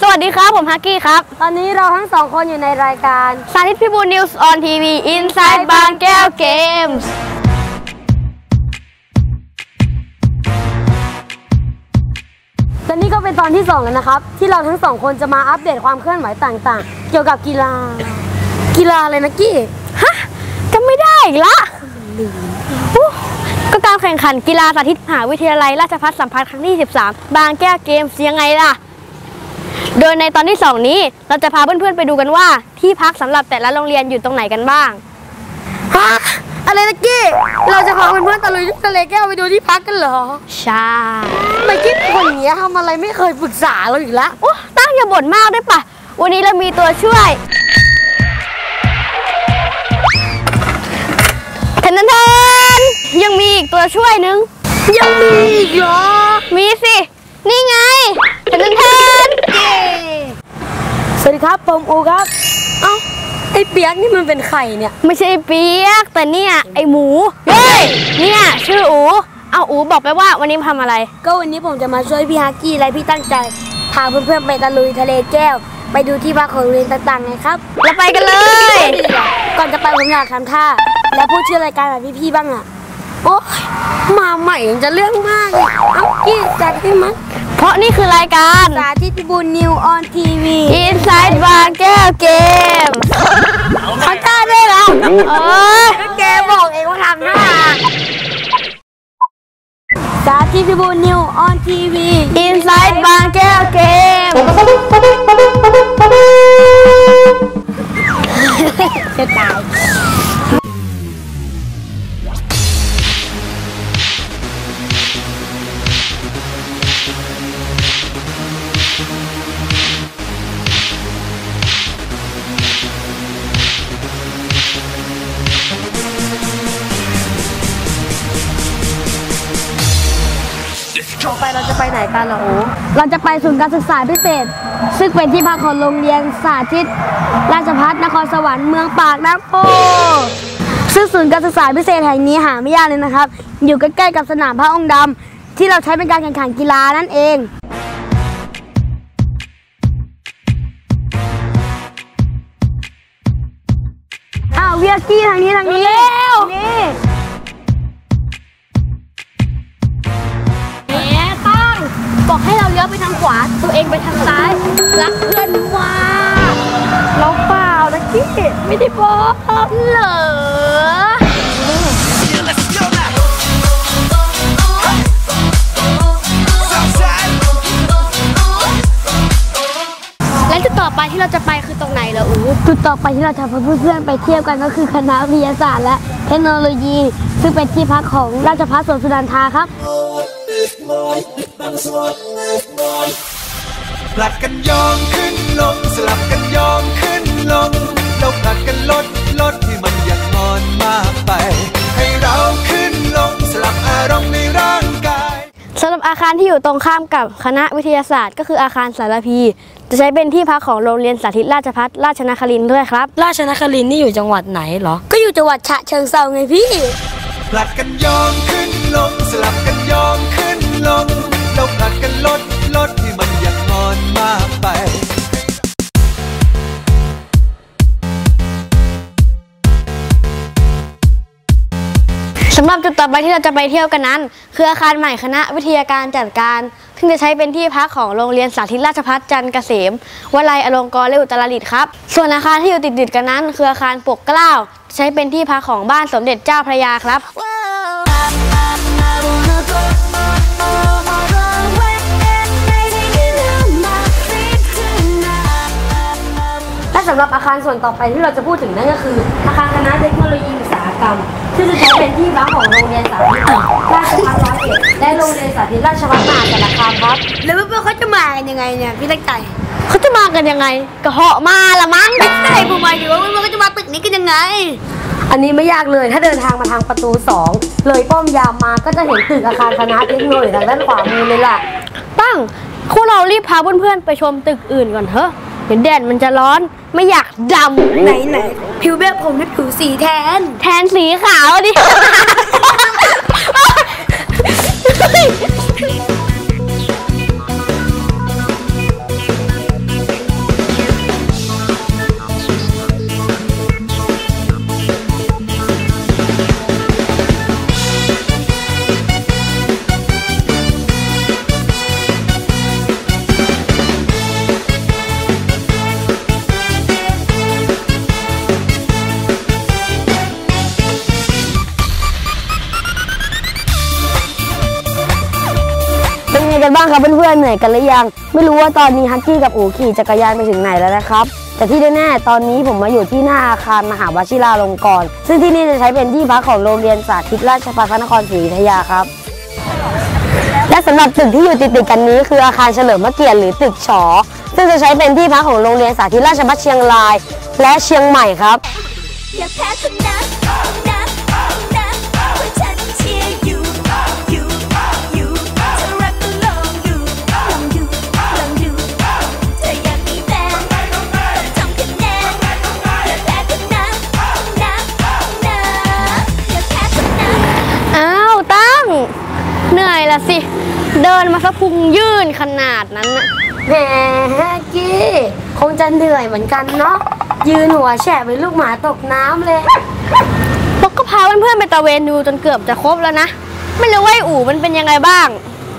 สวัสดีครับ ผมฮักกี้ครับ ตอนนี้เราทั้งสองคนอยู่ในรายการสาธิตพิบูลนิวส์ออนทีวีอินไซด์บางแก้วเกมส์และนี่ก็เป็นตอนที่2แล้วนะครับ ที่เราทั้งสองคนจะมาอัปเดตความเคลื่อนไหวต่างๆ เกี่ยวกับกีฬา กีฬาอะไรนะกี้ฮะจำไม่ได้อีกละอู้ก็การแข่งขันกีฬาสาธิตมหาวิทยาลัย ราชภัฏสัมพันธ์ครั้งที่ 13 บางแก้วเกมส์ยังไงล่ะ โดยในตอนที่ 2 นี้เราจะพาเพื่อนๆไปดูกันว่า ที่พักสำหรับแต่ละโรงเรียนอยู่ตรงไหนกันบ้างฮะอะไรนะกี้ เราจะพาเพื่อนๆตะลุยทะเลแก้วไปดูที่พักกันเหรอ ใช่ทำไมกี้คนอย่างเงี้ยทำอะไรไม่เคยปรึกษาเราอีกแล้วโอ้ตั้งอย่าบ่นมากได้ปะวันนี้เรามีตัวช่วยแทนแทนยังมีอีกตัวช่วยหนึง ยังมีอีกเหรอ มีสิ นี่ไงแทนแทน สวัสดีครับ ผมอูครับ เอ้า ไอเปียกนี่มันเป็นใครเนี่ย ไม่ใช่เปียก แต่เนี่ย ไอหมู เฮ้ย เนี่ย ชื่ออู เอาอูบอกไปว่าวันนี้มาทำอะไร ก็วันนี้ผมจะมาช่วยพี่ฮักกี้และพี่ตั้งใจ พาเพื่อนๆไปตะลุยทะเลแก้ว ไปดูที่พักของโรงเรียนต่างๆไงครับ เราไปกันเลย ก่อนจะไปผมอยากทำท่า และพูดชื่อรายการแบบพี่ๆบ้างอะโอ้ยมาใหม่ยังจะเรื่องมากอีกเอ้ากี้จัดให้มั้ย เพราะนี่คือรายการสาธิตพิบูลนิวออนทีวี Inside บางแก้วเกมทำท่าได้แล้วเออก็แกบอกเองว่าทำท่าสาธิตพิบูลนิวออนทีวี Inside บางแก้วเกม เราจะไปศูนย์การศึกษาพิเศษ ซึ่งเป็นที่พักของโรงเรียนสาธิต ราชภัฏนครสวรรค์เมืองปากน้ำโพซึ่งศูนย์การศึกษาพิเศษแห่งนี้หาไม่ยากเลยนะครับ อยู่ใกล้ๆกับสนามพระองค์ดำที่เราใช้เป็นการแข่งขันกีฬานั่นเองอ้าวเวียกี้ทางนี้ทางนี้เร็วนี่แหมตั้งบอกให้เรา ขวา ตัวเองไปทางซ้าย รักเพื่อนว่าเราเปล่านะกี้ไม่ได้บอกเหรอและจุดต่อไปที่เราจะไปคือตรงไหนเหรออูจุดต่อไปที่เราจะพาเพื่อนๆไปเที่ยวกันก็คือคณะวิทยาศาสตร์ และเทคโนโลยี ซึ่งเป็นที่พักของราชภัฏสวนสุนันทาครับ ผลัดกันโยองขึ้นลง สลับกันโยองขึ้นลงแล้วผลัดกันลดลดให้มันอย่างงอนมากไป ให้เราขึ้นลง สลับอารมณ์ในร่างกายสำหรับอาคารที่อยู่ตรงข้ามกับคณะวิทยาศาสตร์ ก็คืออาคารสารพี จะใช้เป็นที่พักของโรงเรียนสาธิตราชภัฏราชนครินทร์ด้วยครับ ราชนครินทร์นี่อยู่จังหวัดไหนเหรอ ก็อยู่จังหวัดฉะเชิงเซาไงพี่ ผลัดกันโยองขึ้นลง สลับกันโยองขึ้นลง แล้วผลัดกันลดลดให้มันอย่างอนมากไปสำหรับจุดต่อไปที่เราจะไปเที่ยวกันนั้น คืออาคารใหม่คณะวิทยาการจัดการ ซึ่งจะใช้เป็นที่พักของโรงเรียนสาธิตราชภัฏจันทร์เกษมวลัยอลงกรณ์และอุตรดิตถ์ครับ ส่วนอาคารที่อยู่ติดๆกันนั้น คืออาคารปกเกล้า ใช้เป็นที่พักของบ้านสมเด็จเจ้าพระยาครับ และสำหรับอาคารส่วนต่อไปที่เราจะพูดถึงนั่นก็คือ อาคารคณะเทคโนโลยีอุตสาหกกรรมซึ่งจะใช้เป็นที่พักของโรงเรียนสาธิตราชภัฏร้อยเอ็ดและโรงเรียนสาธิตราชภัฏมหาสารคามครับ แล้วเพื่อนๆเขาจะมากันยังไงเนี่ยพี่เล็กใจเขาจะมากันยังไงกระเหาะมาละมั้งไม่ใช่ผมหมายถึงว่าเพื่อนๆเขาจะมาตึกนี้กันยังไง อันนี้ไม่ยากเลยถ้าเดินทางมาทางประตู 2 เลยป้อมยามมาก็จะเห็นตึกอาคารคณะเทคโนโลยีทางด้านขวามือเลยล่ะตั้งพวกเรารีบพาเพื่อนๆไปชมตึกอื่นก่อนเถอะเดี๋ยวแดดมันจะร้อนไม่อยากดำไหนไหนผิวแบบผมนี่ผิวสีแทน แทนสีขาวดิ ไงกันบ้างครับเพื่อนๆเหนื่อยกันหรือยัง ไม่รู้ว่าตอนนี้ฮักกี้กับอูขี่จักรยานไปถึงไหนแล้วนะครับ แต่ที่แน่ๆตอนนี้ผมมาอยู่ที่หน้าอาคารมหาวชิราลงกรณ์ซึ่งที่นี่จะใช้เป็นที่พักของโรงเรียนสาธิตราชภัฏพระนครศรีอยุธยาครับ และสำหรับตึกที่อยู่ติดๆกันนี้ คืออาคารเฉลิมพระเกียรติหรือตึกฉอซึ่งจะใช้เป็นที่พักของโรงเรียนสาธิตราชภัฏเชียงราย และเชียงใหม่ครับอย่าแพ้ชนะ นมาสะพุงยื่นขนาดนั้นนะแหมกี้คงจะเหนื่อยเหมือนกันเนาะยืนหัวแฉะเป็นลูกหมาตกน้ำเลยพวกก็พาเพื่อนๆไปตะเวนดูจนเกือบจะครบแล้วนะ ไม่รู้ว่าอู่มันเป็นยังไงบ้าง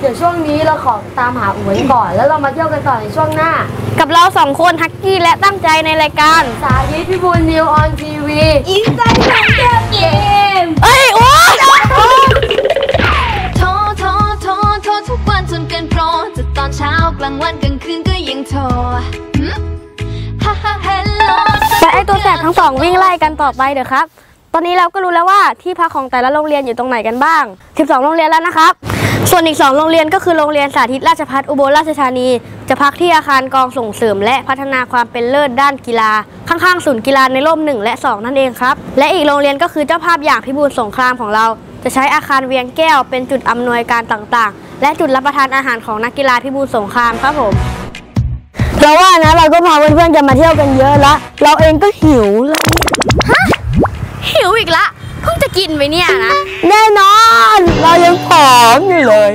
เดี๋ยวช่วงนี้เราขอตามหาอุ๋ยก่อน แล้วเรามาเที่ยวกันต่อในช่วงหน้า กับเราสองคนฮักกี้และตั้งใจในรายการ สาธิตพิบูลนิวออนทีวีอีสานแข่งเกมเอ้ยอ๊ ทุกวันจนเกินโปรจะตอนเช้ากลางวันกลางคืนก็ยังโทรฮ่าฮ่าเฮลโลแต่ไอตัวแสบทั้งสองวิ่งไล่กันต่อไปเดี๋ยวครับ ตอนนี้เราก็รู้แล้วว่าที่พักของแต่ละโรงเรียนอยู่ตรงไหนกันบ้าง 12 โรงเรียนแล้วนะครับ ส่วนอีก 2 โรงเรียนก็คือโรงเรียนสาธิตราชภัฏอุบลราชธานี จะพักที่อาคารกองส่งเสริม และพัฒนาความเป็นเลิศด้านกีฬา ข้างๆศูนย์กีฬาในร่ม1และ 2 นั่นเองครับ และอีกโรงเรียนก็คือเจ้าภาพอย่างพิบูลสงครามของเรา จะใช้อาคารเวียงแก้วเป็นจุดอำนวยการต่างๆ และจุดรับประทานอาหารของนักกีฬาพิบูลสงครามครับผมเราว่านะเราก็พาเพื่อนๆจะมาเที่ยวกันเยอะละเราเองก็หิวแล้วหิวอีกละเพิ่งจะกินไปเนี่ยนะแน่นอน เรายังผอมอยู่เลย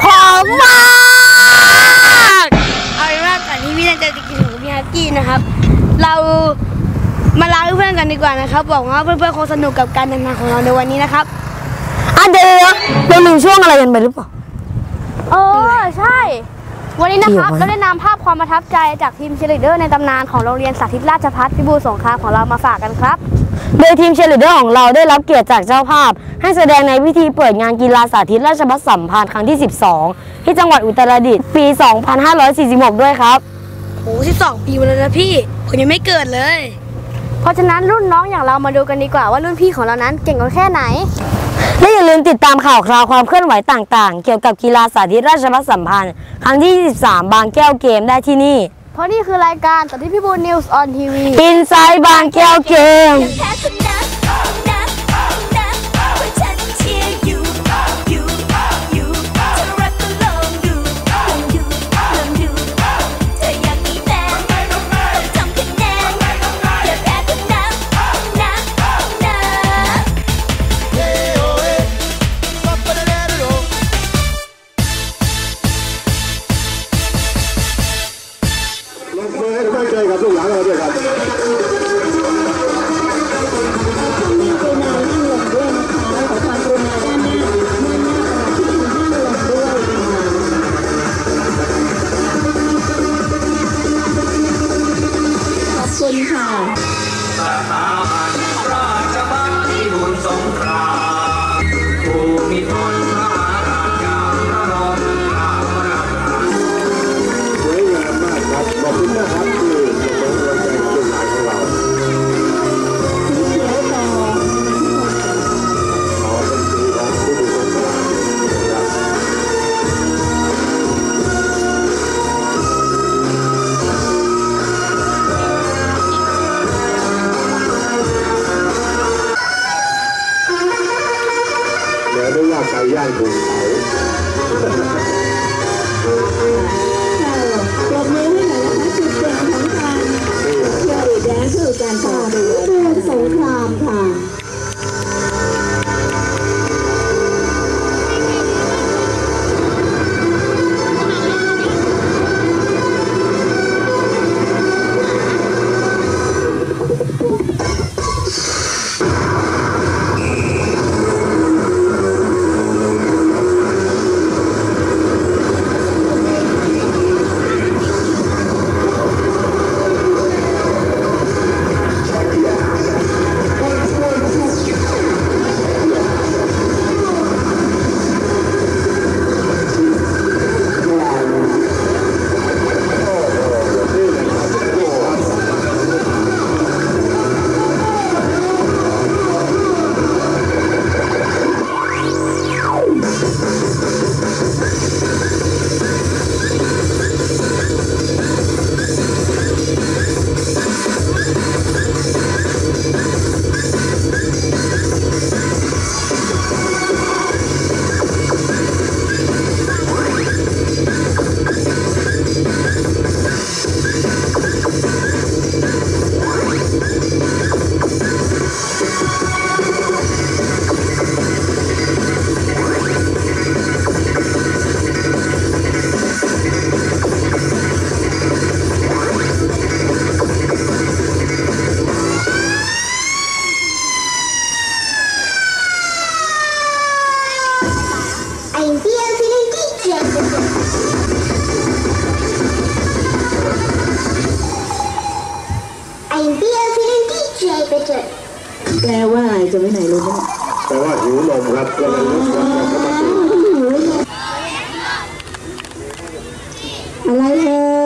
พร้อมมากเอาเป็นว่าก่อนที่พี่นันจะกินของพี่ฮักกี้นะครับ เรามาลาเพื่อนๆกันดีกว่านะครับบอกว่าเพื่อนๆคงสนุกกับการเดินทางของเราในวันนี้นะครับอะเดี๋ยวเราลืมช่วงอะไรกันไปหรือเปล่า เออใช่ วันนี้นะครับเกี่ยวไหมเราได้นำภาพความประทับใจจากทีมเชียร์ลีดเดอร์ในตำนานของโรงเรียนสาธิตราชภัฏพิบูลสงครามของเรามาฝากกันครับ โดยทีมเชียร์ลีดเดอร์ของเราได้รับเกียรติจากเจ้าภาพ ให้แสดงในพิธีเปิดงานกีฬาสาธิตราชภัฏสัมพันธ์ครั้งที่ 12 ที่จังหวัดอุตรดิตถ์ปี 2546 ด้วยครับโอ้สิบสองปีมาแล้วนะพี่ผมยังไม่เกิดเลย เพราะฉะนั้นรุ่นน้องอย่างเรามาดูกันดีกว่าว่ารุ่นพี่ของเรานั้นเก่งกันแค่ไหน และอย่าลืมติดตามข่าวคราวความเคลื่อนไหวต่างๆ เกี่ยวกับกีฬาสาธิตราชภัฏสัมพันธ์ ครั้งที่ 23 บางแก้วเกมได้ที่นี่ เพราะนี่คือรายการตัดที่พี่บูลนิวส์ออนทีวี อินไซด์บางแก้วเกมแพ้ชนะนะน แปลว่าอะไรจะไปไหนรู้ไหมแปลว่าหิวนมครับก็เลยรู้ว่าเขามา อะไรเอ่ย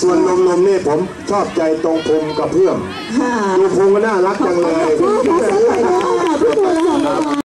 ส่วนนมนมๆนี่ผมชอบใจตรงพุงกับเพื่อมค่ะดูพุงก็น่ารักจังเลย ขอบคุณค่ะสวัสดีค่ะทุกคนเลยค่ะ